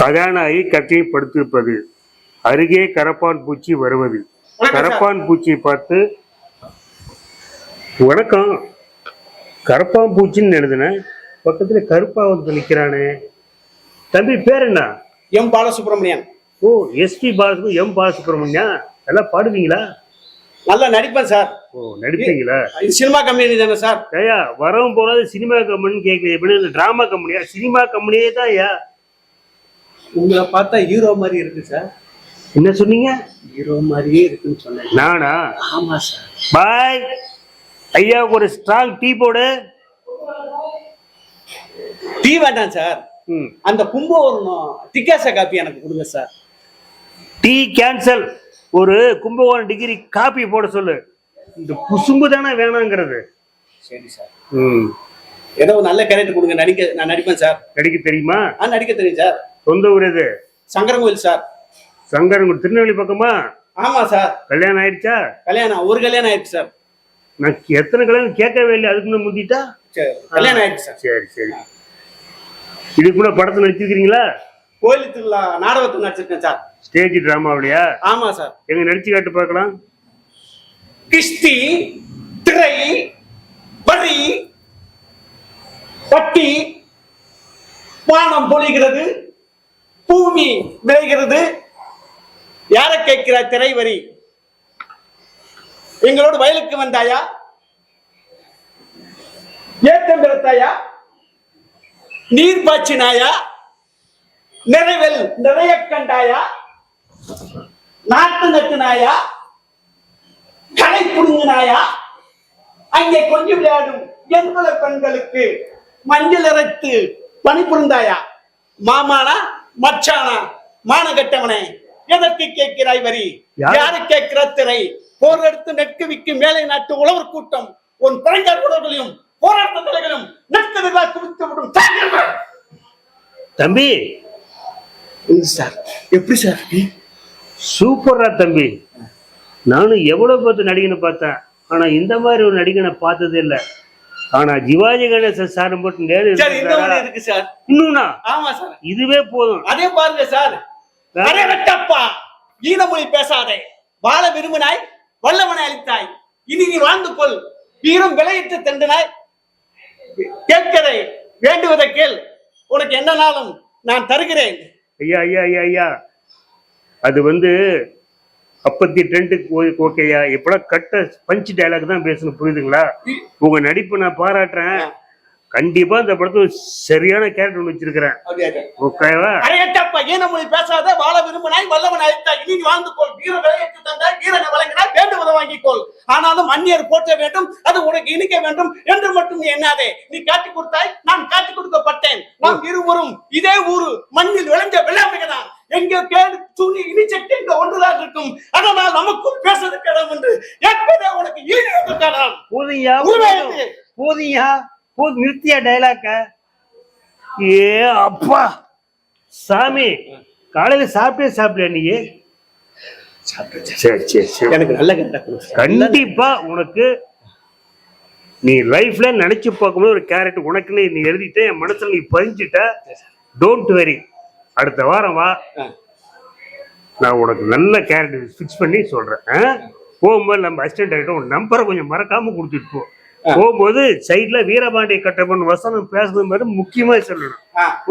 கதாநாயகி கட்டில் படுத்திருப்பது அருகே கரப்பான் பூச்சி வருவது. கரப்பான் பூச்சியை பார்த்து வணக்கம். கரப்பான் பூச்சின்னு எழுதுனேன் பக்கத்துல கருப்பா வந்து நிக்கிறானே. தம்பி பேர் என்ன? எம் பாலசுப்ரமணியன். ஓ எஸ்பி பாலசுப்ரமணியம் எம் பாலசுப்ரமணியா? எல்லாம் பாடுவீங்களா? நல்லா நடிப்பேன் சார். ஓ நடிப்பீங்களா? சினிமா கம்பெனி தானே சார். ஐயா வரவும் போறது சினிமா கம்பெனின்னு கேட்குது எப்படி டிராமா கம்பெனியா? சினிமா கம்பெனியே தான் ஐயா. உங்களை பார்த்தா ஹீரோ மாதிரி இருக்கு சார் என்ன சொன்னீங்க? ஹீரோ மாதிரியே இருக்குன்னு சொன்னேன். நானா? ஆமா சார் பாய். ஐயாவுக்கு ஒரு ஸ்ட்ராங் டீ போடு. டீ வேண்டாம் சார் அந்த கும்பகோணம் திக்காச காப்பி எனக்கு கொடுங்க சார் டீ கேன்சல் ஒரு கும்பகோணம் டிகிரி காப்பி போட சொல்லு. இந்த குசும்பு தானே வேணாங்கிறது. சரி சார் ம். ஏதோ நல்ல கேரக்டர் கொடுங்க நடிக்க நான் நடிப்பேன் சார் நடிக்க தெரியுமா? ஆ நடிக்க தெரியும் சார் சொந்த ஊர் எது? சங்கரங்கோயில் சார். சங்கரன் திருநெல்வேலி பக்கமா? ஆமா சார். கல்யாணம் ஆயிடுச்சா? கல்யாணம் ஒரு கல்யாணம் ஆயிடுச்சு சார். நான் எத்தனை கல்யாணம் கேட்கவே இல்லை அதுக்குன்னு முந்திட்டா? சரி கல்யாணம் ஆயிடுச்சு சார். சரி சரி. இதுக்கு கூட படத்தில் நடிச்சிருக்கிறீங்களா? கோயில் திருவிழா நாடகத்தில் நடிச்சிருக்கேன் சார். ஸ்டேஜ் டிராமாவிலையா? ஆமா சார். எங்க நடிச்சு காட்டு பார்க்கலாம். கிஸ்தி திரை வரி பட்டி வானம் பொழிகிறது. பூமி விளைகிறது. யாரை கேட்கிறார் திரை வரி எங்களோடு வயலுக்கு வந்தாயா? ஏத்தம் பிறத்தாயா? நீர் பாய்ச்சினாயா? நிறைவில் நிறைய கண்டாயா? நாட்டு நட்டுனாயா? களை புடுங்கினாயா? அங்கே கொஞ்சம் விளையாடும் என்பல பெண்களுக்கு மஞ்சள் அரைத்து பணி புரிந்தாயா மாமானா மச்சானா மான கட்டவனே எதற்கு கேட்கிறாய் வரி? யார்? கேட்கிற திரை? போர் எடுத்து நெற்கு விக்கு மேலை நாட்டு உழவர் கூட்டம் உன் பிறந்தார் உணர்வுகளையும் போராட்ட தலைகளும் நெற்கதிர்களா குவித்து விடும். தம்பி. சார்? எப்படி சார் சூப்பரா தம்பி. நானும் எவ்வளவு பார்த்து நடிகனை பார்த்தேன். ஆனா இந்த மாதிரி ஒரு நடிகனை பார்த்தது இல்ல. ஆனா சிவாஜி கணேசன் சார் மட்டும் நேரு இருக்கு சார். இன்னும்னா ஆமா சார். இதுவே போதும். அதே பாருங்க சார். அரே வெட்டப்பா. ஈனமொழி பேசாதே. வாழ விரும்பினாய் வல்லவனை அளித்தாய் இனி நீ வாழ்ந்து கொள். வீரம் விளையிட்டு தண்டினாய் கேட்கிறே வேண்டுவதை கேள். உனக்கு என்ன நாளும் நான் தருகிறேன். ஐயா ஐயா ஐயா ஐயா. அது வந்து அப்பத்தி ட்ரெண்டுக்கு ஓகேயா இப்பெல்லாம் கட்ட பஞ்ச் டயலாக் தான் பேசணும் புரியுதுங்களா? உங்க நடிப்பு நான் பாராட்டுறேன். கண்டிப்பா இந்த படத்துல சரியான கேரக்டர் ஒன்று வச்சிருக்கிறேன். ஓகேவா அரேட்டப்பா ஈனமொழி பேசாத வாழ விரும்பினாய் வல்லவன் அழைத்தாய். இனி நீ வாழ்ந்து கொள் வீர விளையிட்டு தந்தாய் வீரனை வழங்கினாய் வேண்டுவதை வாங்கிக் கொள் ஆனாலும் அந்நியர் போற்ற வேண்டும் அது உனக்கு இனிக்க வேண்டும் என்று மட்டும் நீ எண்ணாதே. நீ காட்டி கொடுத்தாய் நான் காட்டி கொடுக்கப்பட்டேன். நாம் இருவரும் இதே ஊரு மண்ணில் விளைஞ்ச விளையாமைதான் எங்கே கேடு துணி இனிச்சட்டு எங்க ஒன்றுதான் இருக்கும். அதனால் நமக்குள் பேசுறதுக்கு இடம் உண்டு என்பதே உனக்கு ஈடு காணலாம் போதியா. போதியா போது நிறுத்தியா டைலாக்க ஏ அப்பா! சாமி காலையில சாப்பிட்டே சாப்பிடல நீ? சரி சரி சரி. எனக்கு நல்ல கண்டிப்பா உனக்கு நீ லைஃப்ல நினைச்சு பார்க்கும்போது ஒரு கேரக்டர் உனக்குன்னு நீ எழுதிட்டு என் மனசுல நீ பதிஞ்சிட்ட. டோன்ட் வெரி அடுத்த வாரம் வா. நான் உனக்கு நல்ல கேரக்டர் ஃபிக்ஸ் பண்ணி சொல்றேன். ஆ? போகும்போது நம்ம அசிஸ்டன்ட் ஆகிட்டோம் உன் நம்பரை கொஞ்சம் மறக்காம கொடுத்துட்டு போ. போகும்போது சைட்ல வீரபாண்டிய கட்டப்பன் வசனம் பேசுறது மாதிரி முக்கியமா சொல்லணும்.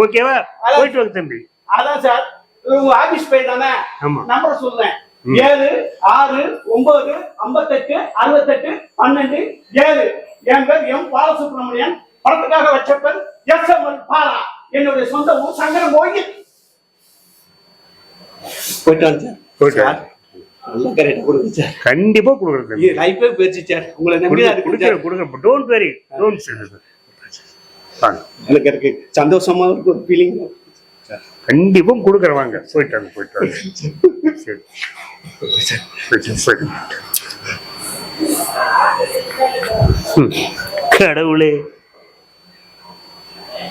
ஓகேவா போயிட்டு வாங்க தம்பி. அதான் சார் உங்க ஆபீஸ் போய் தானே. நம்பர் சொல்றேன். ஏழு ஆறு ஒன்பது ஐம்பத்தெட்டு அறுபத்தெட்டு பன்னெண்டு ஏழு. என் பேர் எம் பாலசுப்ரமணியன். படத்துக்காக வச்ச பேர் எஸ் எம் பாலா. என்னுடைய சொந்த ஊர் சங்கரம் கோயில். போயிட்டு சார். போயிட்டு. நல்ல கரெக்ட் கொடுங்க சார். லைஃபே போயிடுச்சு சார். உங்களை நம்பி கொடுக்குறேன் சார். கொடுக்குறேன் டோன்ட் வெரி டோன்ட் எனக்கு இருக்கு சந்தோஷமா இருக்கு ஒரு ஃபீலிங் சரி. கடவுளே.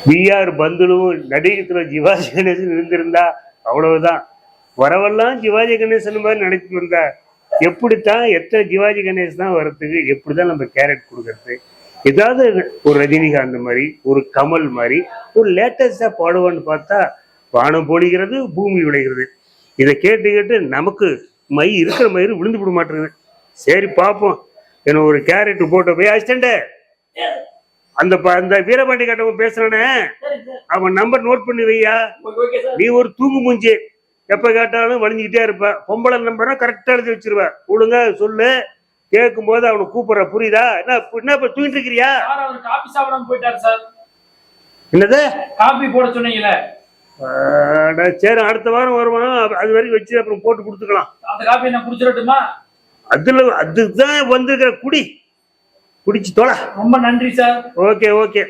பிஆர் பந்துலும் நடிகத்துல கணேசன் இருந்திருந்தா அவ்வளவுதான். வரவெல்லாம் சிவாஜி கணேசன் மாதிரி நடிச்சு வந்தா எப்படித்தான் எத்தனை சிவாஜி கணேசன் தான் வர்றதுக்கு எப்படிதான் நம்ம கேரட் கொடுக்கறது? ஏதாவது ஒரு ரஜினிகாந்த் மாதிரி ஒரு கமல் மாதிரி ஒரு லேட்டஸ்டா பாடுவான்னு பார்த்தா வானம் பொழிகிறது பூமி விளைகிறது இதை கேட்டு கேட்டு நமக்கு மை இருக்கிற மயிறு விழுந்து விட மாட்டேங்குது. சரி பார்ப்போம். என்ன ஒரு கேரட் போட்டு போய் அசிஸ்டண்ட அந்த அந்த வீரபாண்டி கட்டவன் பேசுறானே. அவன் நம்பர் நோட் பண்ணி வையா. நீ ஒரு தூங்கு மூஞ்சி எப்ப கேட்டாலும் வலிஞ்சுக்கிட்டே இருப்ப பொம்பளை நம்பரை கரெக்டா எழுதி வச்சிருவ. ஒழுங்கா சொல்லு. கேட்கும் போது அவனை கூப்பிடுற புரியுதா? என்ன என்ன இப்ப தூங்கிட்டு இருக்கிறியா? அவர் காபி சாப்பிடாம போயிட்டாரு சார். என்னது? காபி போட சொன்னீங்களே சரி அடுத்த வாரம் வருவான். அது- வரைக்கும் வச்சு அப்புறம் போட்டு கொடுத்துக்கலாம். அந்த காபி என்ன குடிச்சிடட்டுமா? அதுல அதுதான் வந்திருக்கிற குடி. குடிச்சு தொலை. ரொம்ப நன்றி சார். Okay okay.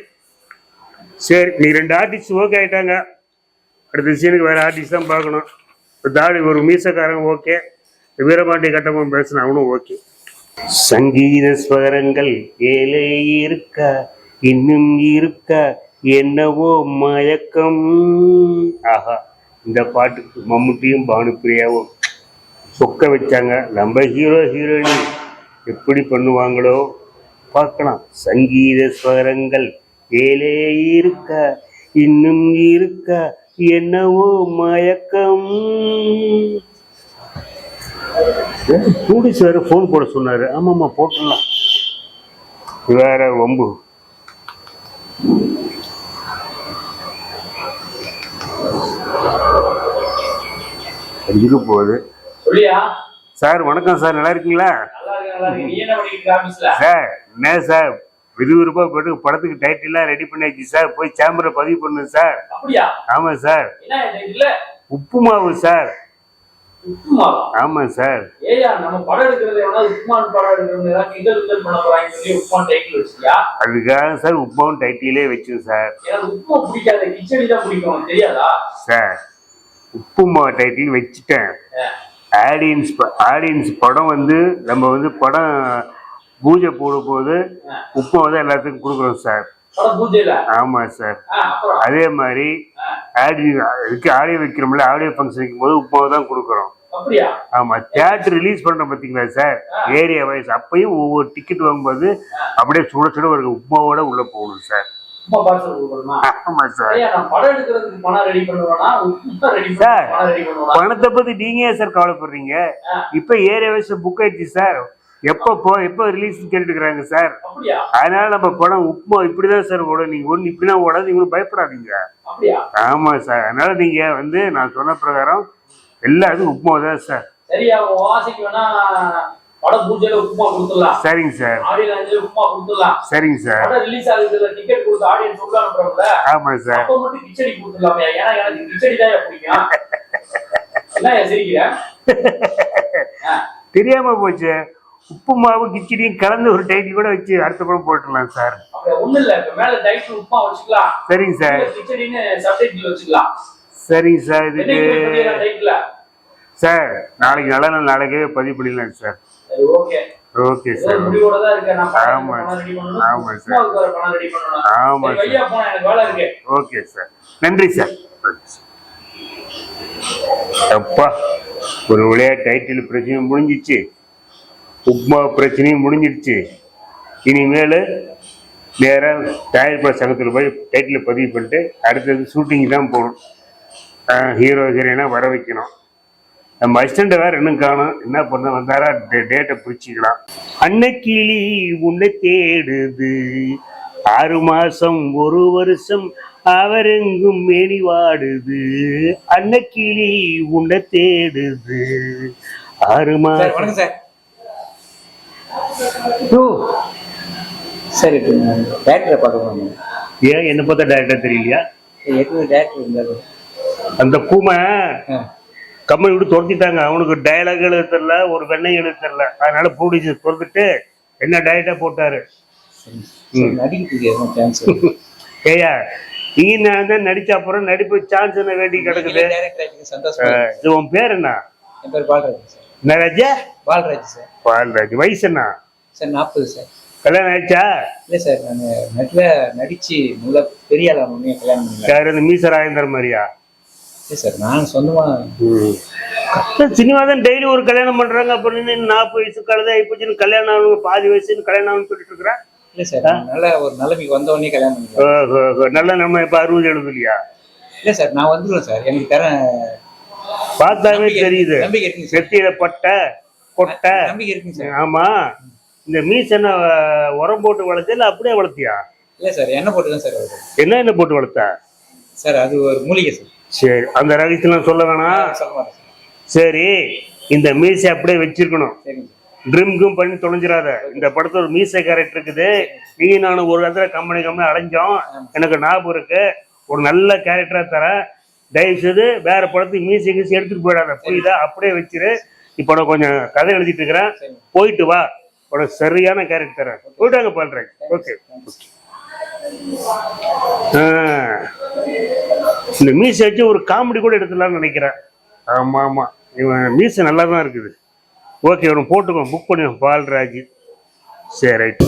சரி நீ ரெண்டு ஆர்டிஸ்ட் ஓகே ஆயிட்டாங்க. அடுத்த சீனுக்கு வேற ஆர்டிஸ்ட் தான் பார்க்கணும். தாடி ஒரு மீசக்காரன் ஓகே. வீரபாண்டி கட்டமும் பேசின அவனும் ஓகே. சங்கீத ஸ்வரங்கள் ஏழை இருக்க இன்னும் இருக்க என்னவோ மயக்கம். ஆஹா இந்த பாட்டுக்கு மம்முட்டியும் பானுப்பிரியாவும் சொக்க வச்சாங்க. நம்ம ஹீரோ ஹீரோயின் எப்படி பண்ணுவாங்களோ பார்க்கலாம். சங்கீத ஸ்வரங்கள் ஏழே இருக்க இன்னும் இருக்க என்னவோ மயக்கம். கூடி சார் ஃபோன் போட சொன்னாரு. ஆமாம்மா போட்டுடலாம். வேற வம்பு. போகுது? சொல்லியா? சார் வணக்கம் சார். நல்லா இருக்கீங்களா? சார் என்ன சார்? விறுவிறுப்பா போட்டு படத்துக்கு டைட்டில்லாம் ரெடி பண்ணியாச்சு சார் போய் சேம்பரை பதிவு பண்ணுங்க சார் ஆமாம் சார் உப்பு மாவு சார் உப்புமா ஆமாம் சார் பண்ண அதுக்காக சார் உப்பாவும் டைட்டிலே வச்சோம் சார் உப்புமா சார் உப்பு மாவு டைட்டில் வச்சுட்டேன். ஆடியன்ஸ் ஆடியன்ஸ் படம் வந்து நம்ம வந்து படம் பூஜை போடும் போது உப்பு வந்து எல்லாத்துக்கும் கொடுக்குறோம் சார். ஆமாம் சார். அதே மாதிரி ஆடியோ இதுக்கு ஆடியோ வைக்கிறோம்ல ஆடியோ ஃபங்க்ஷன் வைக்கும்போது உப்புமாவை தான் கொடுக்குறோம் ஆமா தியேட்டர் ரிலீஸ் பண்றோம் பாத்தீங்களா சார்? ஏரியா வைஸ் அப்பயும் ஒவ்வொரு டிக்கெட் வாங்கும்போது அப்படியே சுட சுட ஒரு உப்புமாவோட உள்ள போகணும் சார். பணத்தை பத்தி நீங்க சார் கவலைப்படுறீங்க? இப்ப ஏரியா வைஸ் புக் ஆயிடுச்சு சார். எப்போ போ எப்போ ரிலீஸ் கேட்டுக்கிறாங்க சார் அதனால நம்ம படம் உப்புமா இப்படிதான் சார் ஓடும். நீங்க ஒண்ணு இப்படிதான் ஓடாது நீங்களும் பயப்படாதீங்க. ஆமா சார் அதனால நீங்க வந்து நான் சொன்ன பிரகாரம் எல்லாத்துக்கும் உப்புமா தான் சார் சரிங்க சார் சரிங்க சார் ஆமா சார் தெரியாம போச்சு. உப்பு மாவு கிச்சடியும் கலந்து ஒரு டைட்டில் கூட வச்சு அடுத்த படம் போட்டுடலாம் சார். அப்படி ஒண்ணும் இல்ல. இப்ப மேல டைட்டில் உப்புமா வச்சுக்கலாம். சரிங்க சார். கீழே கிச்சடின்னு சப்டைட்டில் வச்சுக்கலாம். சரிங்க சார் இதுக்கு சார் நாளைக்கு நல்ல நாள் நாளைக்கே பதிவு பண்ணிடலாம் சார் சரி ஓகே சார். முடிவோட தான் இருக்கேன். நான் படம் ஆமா. பணம் ரெடி பண்ணணும். ஆமா சார். உப்புமாவுக்கு வேற பணம் ரெடி பண்ணணும். ஆமா சரி, வையா போனா எனக்கு வேலை இருக்கு. Okay sir. நன்றி சார். அப்பா ஒரு வழியா டைட்டில் பிரச்சனையும் முடிஞ்சிச்சு. உப்மா பிரச்சனையும் முடிஞ்சிடுச்சு. இனிமேல் நேராக தயாரிப்பாளர் சங்கத்தில் போய் டைட்டில் பதிவு பண்ணிட்டு அடுத்தது ஷூட்டிங் தான் போகணும். ஹீரோ ஹீரோயினாக வர வைக்கணும். நம்ம அசிஸ்டண்ட்டை வேற இன்னும் காணும். என்ன பண்ண வந்தாரா? டேட்டை பிடிச்சிக்கலாம். அன்னைக்கிளி உன்னை தேடுது. ஆறு மாசம் ஒரு வருஷம் அவரெங்கும் மேனி வாடுது அன்னைக்கிளி உன்னை தேடுது. ஆறு மாசம் வணக்கம் சார் டேரக்டரை பார்க்க போனோம் ஏன் என்ன பார்த்தா டேரக்டா தெரியலையா? ஏற்கனவே டேரக்டர் இருந்தார் அந்த பூமை கம்பெனி விட்டு துரத்திட்டாங்க. அவனுக்கு டயலாக் எழுத தெரியல ஒரு வெண்ணெய் எழுத தெரியல. அதனால ப்ரொடியூசர் துரத்துட்டு என்ன டயட்டா போட்டாரு? ஏயா நீ நான் தான் நடிச்ச அப்புறம் நடிப்பு சான்ஸ் என்ன வேண்டி கிடக்குது? டேரக்டர் இது உன் பேர் என்ன? என் பேர் பால்ராஜ் சார். என்ன ராஜா? பால்ராஜ் சார். பால்ராஜ் வயசு என்ன? சார் நாற்பது சார். கல்யாணம் ஆயிடுச்சா? இல்லை சார் நான் நெட்டில் நடித்து நல்ல பெரிய ஆள் ஆகணும்னு கல்யாணம் பண்ணல யார் இந்த மீச ராஜேந்தர் மாதிரியா? இல்லை சார் நான் சொந்தமாக சினிமா தான் டெய்லி ஒரு கல்யாணம் பண்றாங்க அப்புறம் நீ நாற்பது வயசு கழுதை ஆயிப்போச்சுன்னு கல்யாணம் ஆகணும் பாதி வயசுன்னு கல்யாணம் ஆகணும்னு சொல்லிட்டு இருக்கிறேன் இல்லை சார் நல்ல ஒரு நிலைமைக்கு வந்த உடனே கல்யாணம் ஓஹோ. நல்ல நம்ம இப்ப அறுபது எழுபது இல்லையா இல்ல சார் நான் வந்துடுவேன் சார். எனக்கு தரேன் பார்த்தாவே தெரியுது. நம்பிக்கை சார். செத்தியில பட்டை. கொட்டை நம்பிக்கை இருக்குங்க சார். ஆமா. இந்த என்ன அஹ், உரம் போட்டு வளர்த்தியா இல்ல அப்படியே வளர்த்தியா? இல்ல சார் எண்ணெய் போட்டு தான் சார் வருது என்ன என்ன போட்டு வளர்த்த? சார் அது ஒரு மூலிகை சார். சரி அந்த ரகசியம் சொல்ல வேணாம். சொல்ல மாட்டேன் சார். சரி இந்த மீசை அப்படியே வச்சிருக்கணும். சரிங்க சார். ட்ரிம்கும் பண்ணி தொலைஞ்சிடாத. இந்த படத்துல ஒரு மீசை கேரக்டர் இருக்குது. நீ நானும் ஒரு இடத்துல கம்பெனி கம்பெனி அலைஞ்சோம். எனக்கு ஞாபகம் இருக்கு. ஒரு நல்ல கேரக்டரா தரேன். தயவு செய்து வேற படத்துக்கு மீசை கீசை எடுத்துட்டு போயிடாத. புரியுதா? அப்படியே வச்சிரு. இப்போ நான் கொஞ்சம் கதை எழுதிட்டு இருக்கிறேன். போயிட்டு வா. உனக்கு சரியான கேரக்டர் தரேன். போயிட்டாங்க பண்றேன் ஓகே இந்த மீசை வச்சு ஒரு காமெடி கூட எடுத்துடலாம்னு நினைக்கிறேன். ஆமா ஆமா. இவன் மீசை நல்லா தான் இருக்குது. ஓகே இவன் போட்டுக்கோ. புக் பண்ணி பால்ராஜ். சரி ரைட்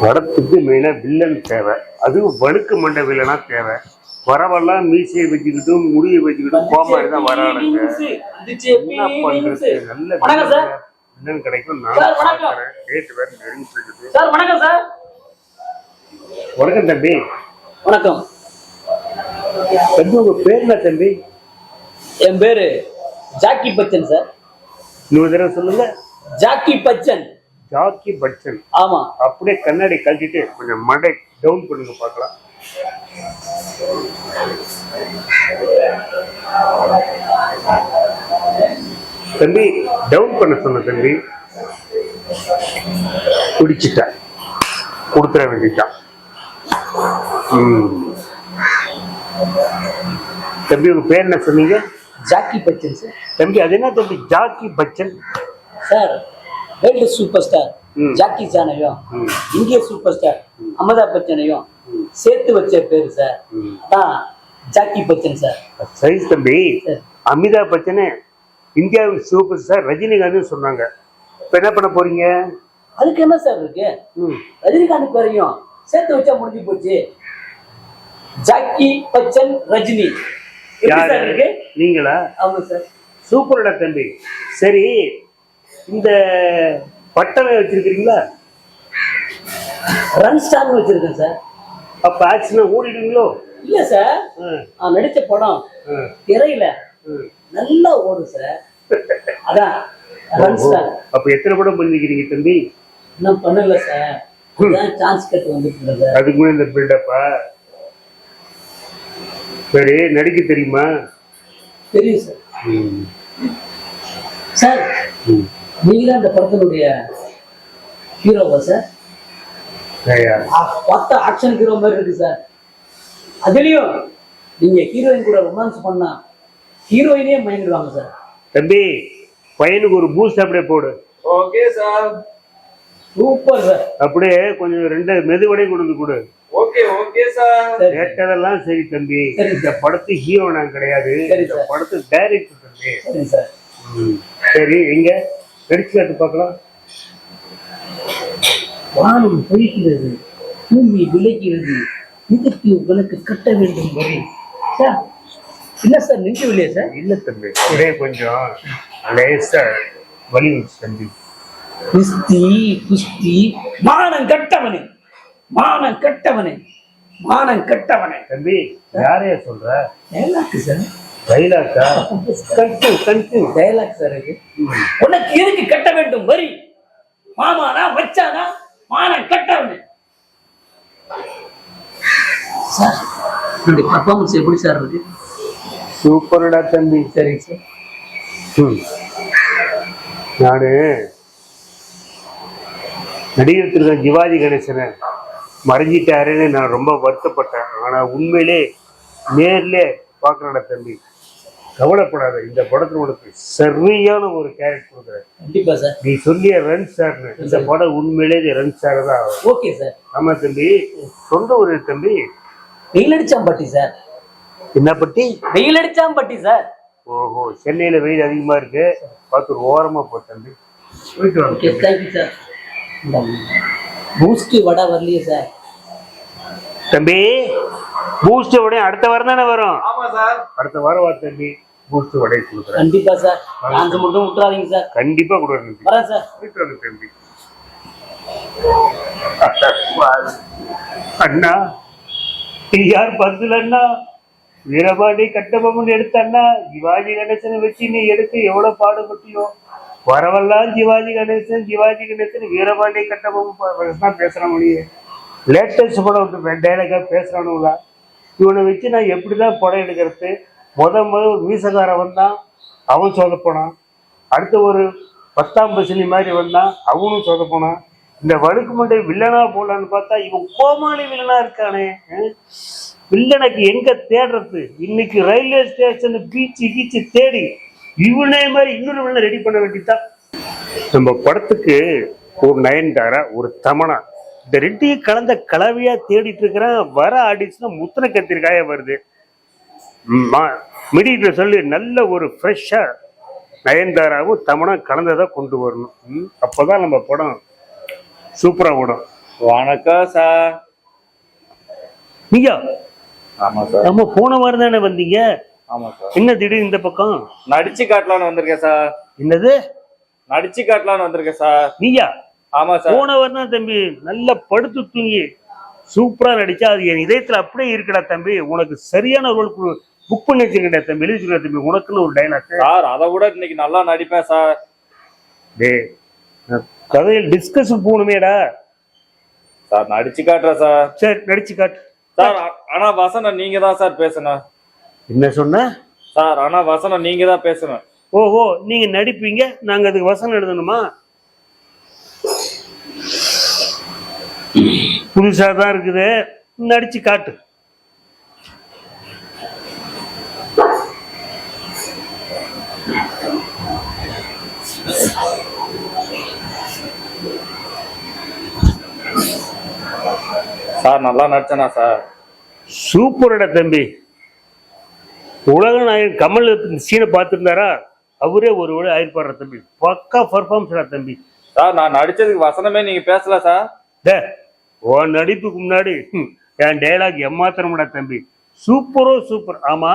படத்துக்கு மெயினாக வில்லன் தேவை. அதுவும் வழுக்கு மண்டை வில்லனா தேவை. வரவெல்லாம் மீசையை வச்சுக்கிட்டும் முடியை வச்சுக்கிட்டும் போமாரி தான் வரானுங்க. என்ன பண்றது? நல்ல. வில்லன் கிடைக்கும் நான் வணக்கம். பார்க்கறேன். டேட் வேற நெருங்கிட்டு இருக்குது சார் வணக்கம் சார். வணக்கம் தம்பி. வணக்கம். தம்பி உங்க பேர் என்ன தம்பி? என் பேரு ஜாக்கி பச்சன் சார். இன்னொரு தடவை சொல்லுங்க. ஜாக்கி பச்சன். ஜாக்கி பச்சன். ஆமா. அப்படியே கண்ணாடி கழட்டிட்டு கொஞ்சம் மடை டவுன் பண்ணுங்க பார்க்கலாம். தம்பி டவுன் பண்ண சொன்ன தம்பி பிடிச்சிட்டேன் கொடுத்துட வேண்டியதான் ம். தம்பி உங்க பேர் என்ன சொன்னீங்க ஜாக்கி பச்சன் சார் தம்பி அது என்ன தம்பி Jackie Bachchan sir world super star. Jackie சானையும். இந்திய சூப்பர் ஸ்டார் அமிதாப் பச்சனையும். சேர்த்து வச்ச பேரு சார். அதான் ஜாக்கி பச்சன் சார். சரி தம்பி. சரி. அமிதாப் பச்சனே இந்தியாவின் சூப்பர் ஸ்டார் ரஜினிகாந்த் சொன்னாங்க. இப்ப என்ன பண்ண போறீங்க? அதுக்கு என்ன சார் இருக்கு. ரஜினிகாந்த் பேரையும் சேர்த்து வச்சா முடிஞ்சு போச்சு. ஜாக்கி பச்சன் ரஜினி. சார் நீங்களா? ஆமா சார். சூப்பர்டா தம்பி. சரி இந்த பட்டமே வச்சிருக்கிறீங்களா? ரன் ஸ்டார்னு வச்சிருக்கேன் சார். அப்ப ஆக்சிடென்ட் ஓடிடுவீங்களோ இல்ல சார். நான் நடிச்ச படம் திரையில. நல்லா ஓடும் சார். அதான். ஸ்டார் அப்ப எத்தனை படம் பண்ணிக்கிறீங்க தம்பி? இன்னும் பண்ணல சார். சான்ஸ் கட்டு வந்துட்டு சார். அதுக்கு இந்த பில்டப்பா சரி நடிக்க தெரியுமா? தெரியும் சார். சார். நீங்க தான் இந்த படத்தினுடைய ஹீரோவா சார்? பார்த்தா ஆக்ஷன் ஹீரோ மாதிரி இருக்கு சார் அதுலயும் நீங்க ஹீரோயின் கூட ரொமான்ஸ் பண்ணா ஹீரோயினே மயங்கிடுவாங்க சார் தம்பி பையனுக்கு ஒரு பூஸ்ட் அப்படியே போடு. ஓகே சார் சூப்பர் சார் அப்படியே கொஞ்சம் ரெண்டு மெதுவடையும் கொண்டு வந்து கொடு. Okay okay sir. கேட்டதெல்லாம் சரி தம்பி. இந்த படத்து ஹீரோ நான் கிடையாது. இந்த. படத்து டைரக்டர் தம்பி. சரி சார் ம். சரி எங்க? நடிச்சு காட்டு பார்க்கலாம். வானம் பொழிக்கிறது பூமி விளைக்கிறது இதுக்கு உங்களுக்கு கட்ட வேண்டும் வரி. சார் இல்ல சார் நின்று இல்லையா சார்? இல்ல தம்பி அப்படியே கொஞ்சம் லேசா வலி தம்பி. குஸ்தி குஸ்தி மானம் கட்டவனே மானம் கட்டவனே மானம் கட்டவனே. தம்பி யாரையா சொல்ற? Dialogue sir. டைலாக்கா கண்டு கண்டு டைலாக் சார் உனக்கு எதுக்கு கட்ட வேண்டும் வரி? மாமானா வச்சானா கட்டவனே. சார் பர்ஃபார்மன்ஸ் எப்படி சார் இருக்கு? சூப்பர்டா தம்பி. சரிங்க சார். ம். நானு நடிகர் திரு சிவாஜி கணேசனை மறைஞ்சிட்டாருன்னு நான் ரொம்ப வருத்தப்பட்டேன். ஆனா உண்மையிலே நேர்ல பார்க்கறடா தம்பி. கவலைப்படாத இந்த படத்துல உனக்கு சரியான ஒரு கேரக்டர் கொடுக்குறேன். கண்டிப்பா சார். நீ சொல்லிய ரன் ஸ்டார்னு இந்த படம் உண்மையிலே இது ரன் ஸ்டார் தான். Okay sir. ஆமா தம்பி. சொந்த ஊர் தம்பி. வெயில் அடிச்சாம்பட்டி சார். என்ன பட்டி? வெயில் அடிச்சாம்பட்டி சார். ஓஹோ சென்னையில வெயில் அதிகமா இருக்கு. பார்த்து ஒரு ஓரமா போ தம்பி. Okay thank you sir. Boost vada வரலையே சார். தம்பி பூஸ்ட் உடைய அடுத்த வாரம் தானே வரும். ஆமா சார். அடுத்த வாரம் வா தம்பி. பூஸ்ட் உடைய கொடுக்குறேன் கண்டிப்பா சார். டான்ஸ் மட்டும் விட்டுறாதீங்க சார். கண்டிப்பா கொடுக்குறேன் வரேன் சார். போயிட்டு வாங்க தம்பி. அண்ணா யார் பந்துலன்னா வீரபாண்டி கட்டபொம்மன் எடுத்தன்னா சிவாஜி கணேசனை வச்சு நீ எடுக்க எவ்வளவு பாடுபட்டியோ வரவெல்லாம் சிவாஜி கணேசன் சிவாஜி கணேசன் வீரபாண்டி கட்டபொம்மன் தான் மொழியே. லேட்டஸ்ட் படம் டைலாக்கா பேசுறானுங்களா? இவனை வச்சு நான் எப்படிதான் படம் எடுக்கிறது? முத முதல் ஒரு மீசக்காரன் வந்தான் அவன் சொதப்போனான் அடுத்து ஒரு பத்தாம் பசினி மாதிரி வந்தான் அவனும் சொதப்போனான் இந்த வழுக்கு மண்டை வில்லனா போலான்னு பார்த்தா இவன் கோமாளி வில்லனா இருக்கானே வில்லனுக்கு எங்க தேடுறது? இன்னைக்கு ரயில்வே ஸ்டேஷன் பீச்சு கீச்சு தேடி இவனே மாதிரி இன்னொரு வில்லனை ரெடி பண்ண வேண்டியதான் நம்ம படத்துக்கு ஒரு நயன்தாரா ஒரு தமனா. இந்த ரெண்டையும் கலந்த கலவையா தேடிட்டு இருக்கிறான். வர ஆடிச்சுன்னா முத்தனை கத்திரிக்காய வருது. மிடியிட்ட சொல்லி நல்ல ஒரு ஃப்ரெஷ்ஷா நயன்தாராவும் தமனா கலந்ததை கொண்டு வரணும். ம், அப்பதான் நம்ம படம் சூப்பரா ஓடும். வணக்கம் சார். நீங்க ஆமா சார். நம்ம போன வாரம் தானே வந்தீங்க? ஆமா சார். என்ன திடீர் இந்த பக்கம்? நடிச்சு காட்டலாம்னு வந்திருக்கேன் சார். என்னது? நடிச்சு காட்டலாம்னு வந்திருக்கேன் சார். நீயா ஆமா சார். போன வாரம் தான் தம்பி நல்லா படுத்து தூங்கி சூப்பரா நடிச்சா அது என் இதயத்துல அப்படியே இருக்குடா தம்பி. உனக்கு சரியான ரோல் புக் பண்ணி வச்சிருக்கா தம்பி எழுதி வச்சிருக்கா தம்பி உனக்குன்னு ஒரு டைலாக் சார் அதை விட இன்னைக்கு நல்லா நடிப்பேன் சார். டே கதையில் டிஸ்கஸ் போகணுமேடா. சார் நடிச்சு காட்டுறேன் சார். சரி நடிச்சு காட்டு. சார் ஆனா வசனம் நீங்க தான் சார் பேசணும். என்ன சொன்ன? சார் ஆனா வசனம் நீங்க தான் பேசணும். ஓஹோ நீங்க நடிப்பீங்க நாங்க அதுக்கு வசனம் எழுதணுமா? புதுசா தான் இருக்குது. நடிச்சு காட்டு. சார் நல்லா நடிச்சனா சார்? சூப்பரடா தம்பி. உலக நாயகன் கமல் சீனை பார்த்துருந்தாரா? அவரே ஒரு விட ஆயிருப்பாரு தம்பி. பக்கா பர்ஃபார்மன்ஸ்டா தம்பி. சார் நான் நடிச்சதுக்கு வசனமே நீங்க பேசல சார். டே உன் நடிப்புக்கு முன்னாடி என் டைலாக் எம்மாத்திரம்டா தம்பி. சூப்பரோ சூப்பர். ஆமா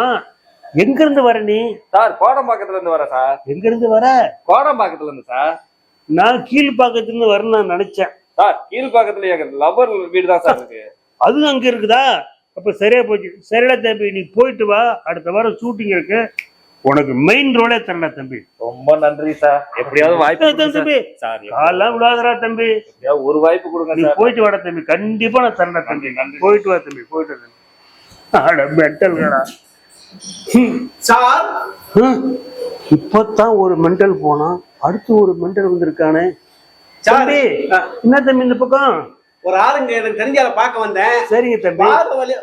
எங்க இருந்து வர நீ? சார் கோடம்பாக்கத்துல இருந்து வரேன் சார். எங்க இருந்து வர கோடம்பாக்கத்துல இருந்து சார். நான் கீழ்பாக்கத்துல இருந்து வரேன்னு நான் நினைச்சேன் சார் கீழ்பாக்கத்துல லவர் வீடு தான் சார் இருக்கு. அது அங்க இருக்குதா? அப்ப சரியா போச்சு. சரிடா தம்பி நீ போயிட்டு வா. அடுத்த வாரம் ஷூட்டிங் இருக்கு. உனக்கு மெயின் ரோலே தரடா தம்பி. ரொம்ப நன்றி சார். எப்படியாவது வாய்ப்பு தம்பி. காலாம் விடாதடா தம்பி. ஒரு வாய்ப்பு கொடுங்க நீ போயிட்டு வாடா தம்பி. கண்டிப்பா நான் தரேன்டா தம்பி. போயிட்டு வா தம்பி போயிட்டு வா தம்பி. அட மென்டல் கடா சார்? இப்பதான் ஒரு மென்டல் போனான் அடுத்து ஒரு மென்டல் வந்திருக்கானே. சார். என்ன தம்பி இந்த பக்கம்? ஒரு ஆளுங்க எனக்கு தெரிஞ்சால பார்க்க வந்தேன். சரிங்க தம்பி. பாத வழி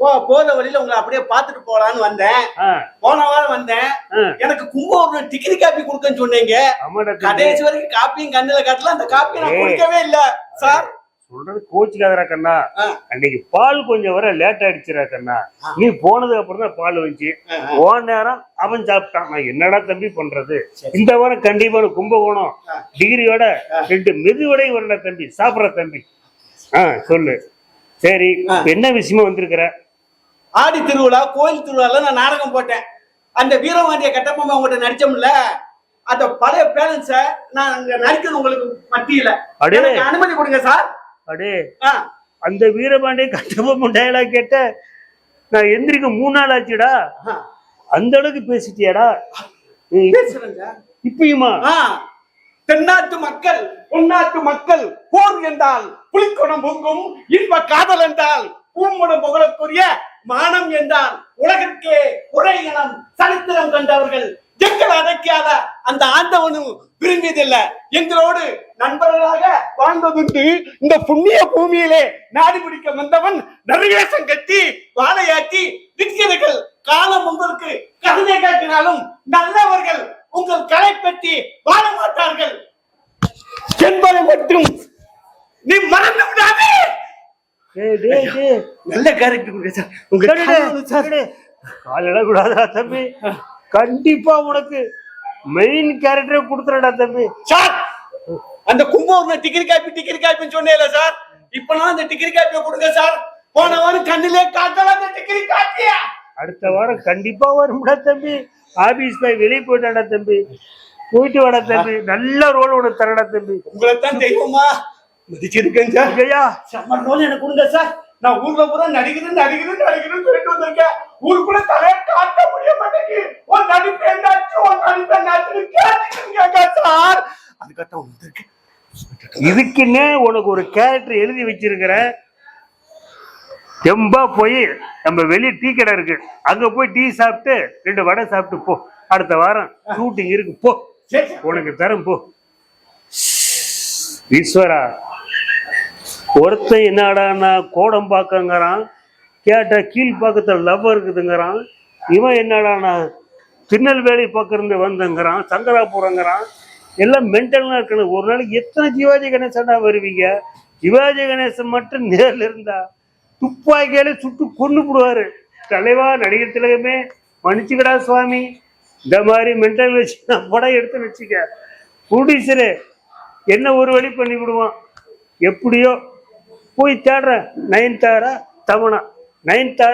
போ போத வழியில உங்களை அப்படியே பார்த்துட்டு போலான்னு வந்தேன். போன வாரம் வந்தேன். எனக்கு கும்பகோணம் டிகிரி காப்பி கொடுக்கன்னு சொன்னீங்க. கடைசி வரைக்கும் காப்பியும் கண்ணுல காட்டல அந்த காப்பியை நான். குடிக்கவே இல்ல சார். சொல்றது கோச்சுக்காதரா கண்ணா. அன்னைக்கு பால் கொஞ்சம் வர லேட் ஆயிடுச்சுடா கண்ணா. நீ போனதுக்கு அப்புறம் தான் பால் வந்துச்சு. போன நேரம் அவன் சாப்பிட்டான். நான் என்னடா தம்பி பண்றது? இந்த வாரம் கண்டிப்பா கும்பகோணம். டிகிரியோட ரெண்டு மெதுவடையும் வரல தம்பி. சாப்பிட்ற தம்பி. ஆ சொல்லு. சரி என்ன விஷயமா வந்திருக்கிற? ஆடி திருவிழா கோயில் திருவிழால நான் நாடகம் போட்டேன். அந்த வீரவாண்டிய கட்டபொம்மை உங்கள்கிட்ட நடிச்சோம்ல அந்த பழைய பேலன்ஸ நான் அங்க நடிக்கணும் உங்களுக்கு மத்தியில. அனுமதி கொடுங்க சார். அடே ஆ, அந்த வீரபாண்டிய கட்டபொம்மன் டயலாக் கேட்ட நான் எந்திரிக்க மூணு நாள் ஆச்சுடா. அந்த அளவுக்கு பேசிட்டியாடா? இப்பயுமா? தென்னாட்டு மக்கள் பொன்னாட்டு மக்கள் போர் என்றால் புலிக்குணம் பொங்கும் இன்ப காதல் என்றால் பூமுடம் புகழக்குரிய மானம் என்றால் உலகிற்கே ஒரே இனம் விரும்பியதில்ல எங்களோடு நண்பர்களாக வாழ்ந்ததுண்டு. இந்த புண்ணிய பூமியிலே நாடு பிடிக்க வந்தவன் நரிவேஷம் கட்டி வாழையாக்கி நிற்கிறீர்கள் காலம் உங்களுக்கு கருணை காட்டினாலும் நல்லவர்கள் உங்கள் கலை பற்றி வாழ மாட்டார்கள். என்பதை மட்டும் நீ மறந்து விடாதே. நல்ல கேரக்டர் சார். உங்க. காலையில கூடாதா தம்பி? கண்டிப்பா உனக்கு மெயின் கேரக்டரே கொடுத்துறடா தம்பி. சார் அந்த கும்பகோணம் டிகிரி காப்பி டிகிரி காப்பின்னு சொன்னேன்ல சார் இப்பெல்லாம் அந்த டிகிரி காப்பியை கொடுங்க சார் போன வாரம் கண்ணிலே காட்டல அந்த டிகிரி காப்பியா. அடுத்த வாரம் கண்டிப்பா வரும்டா தம்பி. ஆபீஸ் போய் வெளியே போயிட்டாடா தம்பி. போயிட்டு வாடா தம்பி. நல்ல ரோல் உனக்கு தரடா தம்பி. உங்களை தான் தெய்வமா மதிச்சிருக்கேன் சார் ஐயா செம்ம ரோல் எனக்கு கொடுங்க சார் நான் ஊர்ல பூரா நடிகர் நடிகர் நடிகர்னு சொல்லிட்டு வந்திருக்கேன். ஊருக்குள்ள தலைய காட்ட முடிய மாட்டேங்குது. உன் நடிப்பு என்னாச்சு? உன் நடிப்பு என்னாச்சுன்னு கேட்டுக்கீங்க சார். அதுக்கத்தான் வந்திருக்கேன். இதுக்குன்னே உனக்கு ஒரு கேரக்டர் எழுதி வச்சிருக்கிறேன். தெம்பா போய் நம்ம வெளியே டீ கடை இருக்கு. அங்க போய் டீ சாப்பிட்டு ரெண்டு வடை சாப்பிட்டு போ. அடுத்த வாரம் ஷூட்டிங் இருக்கு. போ. உனக்கு தரேன் போ. ஈஸ்வரா. ஒருத்தன் என்னடான்னா கோடம் பார்க்கங்கிறான்? கேட்டா கீழ்ப்பாக்கத்தில் லவ் இருக்குதுங்கிறான். இவன் என்னடானா திருநெல்வேலி பக்கம் இருந்து வந்தங்கிறான் சங்கராபுரங்கிறான். எல்லாம் மென்டலாக இருக்கணும். ஒரு நாளைக்கு எத்தனை சிவாஜி கணேசனா வருவீங்க? சிவாஜி கணேசன் மட்டும் நேரில் இருந்தா துப்பாக்கியால சுட்டு கொண்டு போடுவார். தலைவா நடிகர் திலகமே மன்னிச்சுக்கடா சுவாமி. இந்த மாதிரி மென்டல் வச்சு நான் படம் எடுத்து வச்சுக்க ப்ரொடியூசரு என்ன ஒரு வழி பண்ணி விடுவான் எப்படியோ போய் தேடுறேன். நயன்தாரா தமனா நயன்தாரா